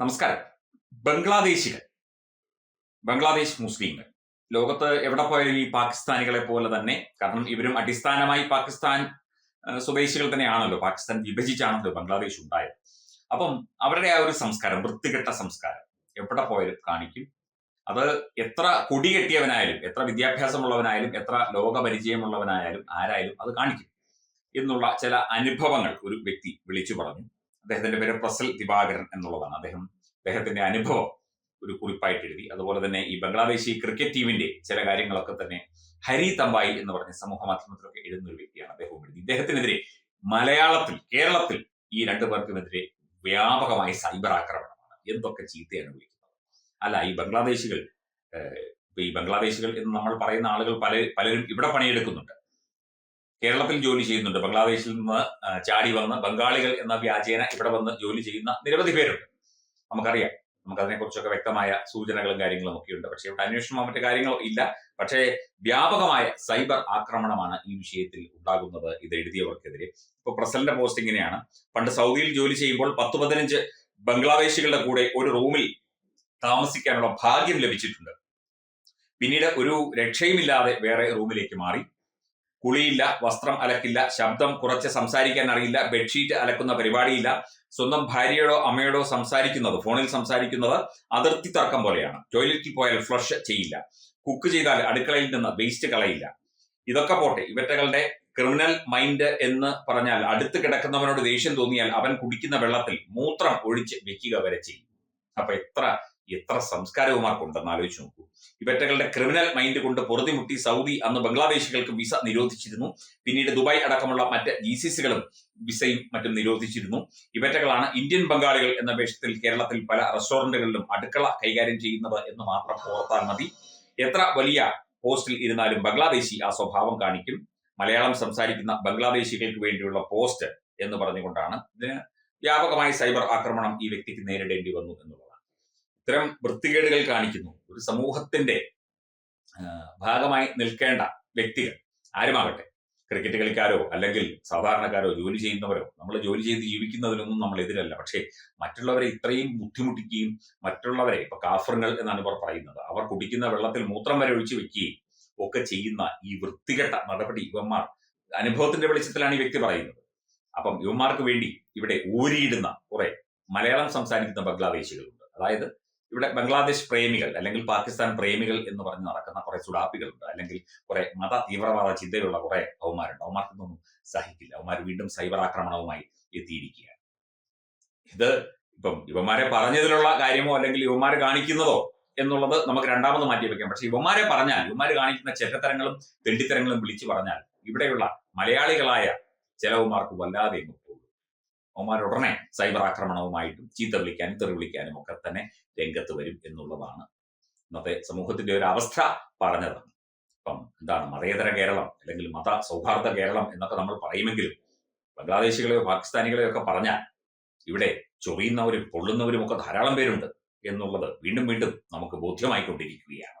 നമസ്കാരം. ബംഗ്ലാദേശികൾ. ബംഗ്ലാദേശ് മുസ്ലിങ്ങൾ. ലോകത്ത് എവിടെ പോയാലും ഈ പാകിസ്ഥാനികളെ പോലെ തന്നെ കാരണം ഇവരും അടിസ്ഥാനമായി പാകിസ്ഥാൻ സ്വദേശികൾ തന്നെയാണല്ലോ. പാകിസ്ഥാൻ വിഭജിച്ചാണല്ലോ ബംഗ്ലാദേശ് ഉണ്ടായത്. അപ്പം അവരുടെ ആ ഒരു സംസ്കാരം വൃത്തികെട്ട സംസ്കാരം എവിടെ പോയാലും കാണിക്കും. അത് എത്ര കൊടികെട്ടിയവനായാലും എത്ര വിദ്യാഭ്യാസമുള്ളവനായാലും എത്ര ലോകപരിചയമുള്ളവനായാലും ആരായാലും അത് കാണിക്കും. എന്നുള്ള ചില അനുഭവങ്ങൾ ഒരു വ്യക്തി വിളിച്ചു പറഞ്ഞു. അദ്ദേഹത്തിന്റെ പേര് പ്രസൽ ദിവാകരൻ എന്നുള്ളതാണ്. അദ്ദേഹം അദ്ദേഹത്തിന്റെ അനുഭവം ഒരു കുറിപ്പായിട്ട് എഴുതി. അതുപോലെ തന്നെ ഈ ബംഗ്ലാദേശി ക്രിക്കറ്റ് ടീമിന്റെ ചില കാര്യങ്ങളൊക്കെ തന്നെ ഹരി തമ്പായി എന്ന് പറഞ്ഞ സമൂഹ മാധ്യമത്തിലൊക്കെ എഴുതുന്ന ഒരു വ്യക്തിയാണ് അദ്ദേഹവും എഴുതി. ഇദ്ദേഹത്തിനെതിരെ മലയാളത്തിൽ കേരളത്തിൽ ഈ രണ്ടു പേർക്കുമെതിരെ വ്യാപകമായ സൈബർ ആക്രമണമാണ്. എന്തൊക്കെ ചീത്തയാണ് വിളിക്കുന്നത് അല്ല ഈ ബംഗ്ലാദേശികൾ ഈ ബംഗ്ലാദേശികൾ എന്ന് നമ്മൾ പറയുന്ന ആളുകൾ പല പലരും ഇവിടെ പണിയെടുക്കുന്നുണ്ട്. കേരളത്തിൽ ജോലി ചെയ്യുന്നുണ്ട്. ബംഗ്ലാദേശിൽ നിന്ന് ചാടി വന്ന് ബംഗാളികൾ എന്ന വ്യാജേന ഇവിടെ വന്ന് ജോലി ചെയ്യുന്ന നിരവധി പേരുണ്ട്. നമുക്കറിയാം. നമുക്ക് കുറിച്ചൊക്കെ വ്യക്തമായ സൂചനകളും കാര്യങ്ങളും ഒക്കെ ഉണ്ട്. പക്ഷേ ഇവിടെ അന്വേഷണമോ മറ്റു കാര്യങ്ങളോ ഇല്ല. പക്ഷേ വ്യാപകമായ സൈബർ ആക്രമണമാണ് ഈ വിഷയത്തിൽ ഉണ്ടാകുന്നത് ഇത് എഴുതിയവർക്കെതിരെ. ഇപ്പൊ പ്രസിഡന്റ് പോസ്റ്റ് ഇങ്ങനെയാണ്. പണ്ട് സൗദിയിൽ ജോലി ചെയ്യുമ്പോൾ പത്ത് പതിനഞ്ച് ബംഗ്ലാദേശികളുടെ കൂടെ ഒരു റൂമിൽ താമസിക്കാനുള്ള ഭാഗ്യം ലഭിച്ചിട്ടുണ്ട്. പിന്നീട് ഒരു രക്ഷയുമില്ലാതെ വേറെ റൂമിലേക്ക് മാറി. കുളിയില്ല വസ്ത്രം അലക്കില്ല ശബ്ദം കുറച്ച് സംസാരിക്കാൻ അറിയില്ല ബെഡ്ഷീറ്റ് അലക്കുന്ന പരിപാടിയില്ല സ്വന്തം ഭാര്യയോടോ അമ്മയോടോ സംസാരിക്കുന്നത് ഫോണിൽ സംസാരിക്കുന്നത് അതിർത്തി തർക്കം പോലെയാണ്. ടോയ്ലറ്റിൽ പോയാൽ ഫ്ലഷ് ചെയ്യില്ല. കുക്ക് ചെയ്താൽ അടുക്കളയിൽ നിന്ന് വേസ്റ്റ് കളയില്ല. ഇതൊക്കെ പോട്ടെ ഇവറ്റകളുടെ ക്രിമിനൽ മൈൻഡ് എന്ന് പറഞ്ഞാൽ അടുത്ത് കിടക്കുന്നവനോട് ദേഷ്യം തോന്നിയാൽ അവൻ കുടിക്കുന്ന വെള്ളത്തിൽ മൂത്രം ഒഴിച്ച് വെക്കുക വരെ ചെയ്യും. അപ്പൊ എത്ര എത്ര സംസ്കാരവുമാർക്കുണ്ടെന്ന് ആലോചിച്ച് നോക്കൂ. ഇവറ്റകളുടെ ക്രിമിനൽ മൈൻഡ് കൊണ്ട് പൊറുതിമുട്ടി സൗദി അന്ന് ബംഗ്ലാദേശികൾക്ക് വിസ നിരോധിച്ചിരുന്നു. പിന്നീട് ദുബായ് അടക്കമുള്ള മറ്റ് ജി സി സികളും വിസയും മറ്റും നിരോധിച്ചിരുന്നു. ഇവറ്റകളാണ് ഇന്ത്യൻ ബംഗാളികൾ എന്ന വേഷത്തിൽ കേരളത്തിൽ പല റെസ്റ്റോറന്റുകളിലും അടുക്കള കൈകാര്യം ചെയ്യുന്നത് എന്ന് മാത്രം ഓർത്താൽ മതി. എത്ര വലിയ പോസ്റ്റിൽ ഇരുന്നാലും ബംഗ്ലാദേശി ആ സ്വഭാവം കാണിക്കും. മലയാളം സംസാരിക്കുന്ന ബംഗ്ലാദേശികൾക്ക് വേണ്ടിയുള്ള പോസ്റ്റ് എന്ന് പറഞ്ഞുകൊണ്ടാണ്. ഇതിന് വ്യാപകമായ സൈബർ ആക്രമണം ഈ വ്യക്തിക്ക് നേരിടേണ്ടി വന്നു എന്നുള്ളതാണ് ഇത്തരം വൃത്തികേടുകൾ കാണിക്കുന്നു. ഒരു സമൂഹത്തിന്റെ ഭാഗമായി നിൽക്കേണ്ട വ്യക്തികൾ ആരുമാകട്ടെ? ക്രിക്കറ്റ് കളിക്കാരോ അല്ലെങ്കിൽ സാധാരണക്കാരോ ജോലി ചെയ്യുന്നവരോ? നമ്മൾ ജോലി ചെയ്ത് ജീവിക്കുന്നതിനൊന്നും നമ്മൾ എതിരല്ല. പക്ഷേ മറ്റുള്ളവരെ ഇത്രയും ബുദ്ധിമുട്ടിക്കുകയും മറ്റുള്ളവരെ ഇപ്പൊ കാഫറുകൾ എന്നാണ് ഇവർ പറയുന്നത് അവർ കുടിക്കുന്ന വെള്ളത്തിൽ മൂത്രം വരെ ഒഴിച്ചു വെക്കുകയും ഒക്കെ ചെയ്യുന്ന ഈ വൃത്തികെട്ട നടപടി ഇവന്മാർ അനുഭവത്തിന്റെ വെളിച്ചത്തിലാണ് ഈ വ്യക്തി പറയുന്നത്. അപ്പം ഇവന്മാർക്ക് വേണ്ടി ഇവിടെ ഊരിയിടുന്ന കുറെ മലയാളം സംസാരിക്കുന്ന ബംഗ്ലാദേശികളുണ്ട്. അതായത് ഇവിടെ ബംഗ്ലാദേശ് പ്രേമികൾ അല്ലെങ്കിൽ പാകിസ്ഥാൻ പ്രേമികൾ എന്ന് പറഞ്ഞ് നടക്കുന്ന കുറെ സുഡാപ്പികളുണ്ട് അല്ലെങ്കിൽ കുറെ മത തീവ്രവാദ ചിന്തയിലുള്ള കുറെ അവന്മാരുണ്ട്. അവന്മാർക്കൊന്നും സഹിക്കില്ല. അവന്മാർ വീണ്ടും സൈബർ ആക്രമണവുമായി എത്തിയിരിക്കുകയാണ്. ഇത് ഇപ്പം ഇവന്മാരെ പറഞ്ഞതിലുള്ള കാര്യമോ അല്ലെങ്കിൽ ഇവന്മാരെ കാണിക്കുന്നതോ എന്നുള്ളത് നമുക്ക് രണ്ടാമത് മാറ്റി വെക്കാം. പക്ഷെ ഇവന്മാരെ പറഞ്ഞാൽ ഇവന്മാര് കാണിക്കുന്ന ചെറ്റത്തരങ്ങളും തെണ്ടിത്തരങ്ങളും വിളിച്ചു പറഞ്ഞാൽ ഇവിടെയുള്ള മലയാളികളായ ചിലവുമാർക്ക് വല്ലാതെ അവന്മാർ ഉടനെ സൈബർ ആക്രമണവുമായിട്ടും ചീത്ത വിളിക്കാനും തെറി വിളിക്കാനും ഒക്കെ തന്നെ രംഗത്ത് വരും എന്നുള്ളതാണ് ഇന്നത്തെ സമൂഹത്തിന്റെ ഒരു അവസ്ഥ പറഞ്ഞതാണ് ഇപ്പം എന്താണ് മതേതര കേരളം അല്ലെങ്കിൽ മത സൗഹാർദ്ദ കേരളം എന്നൊക്കെ നമ്മൾ പറയുമെങ്കിലും ബംഗ്ലാദേശികളെയോ പാകിസ്ഥാനികളെയോ ഒക്കെ പറഞ്ഞാൽ ഇവിടെ ചൊറിയുന്നവരും പൊള്ളുന്നവരും ഒക്കെ ധാരാളം പേരുണ്ട് എന്നുള്ളത് വീണ്ടും വീണ്ടും നമുക്ക് ബോധ്യമായിക്കൊണ്ടിരിക്കുകയാണ്.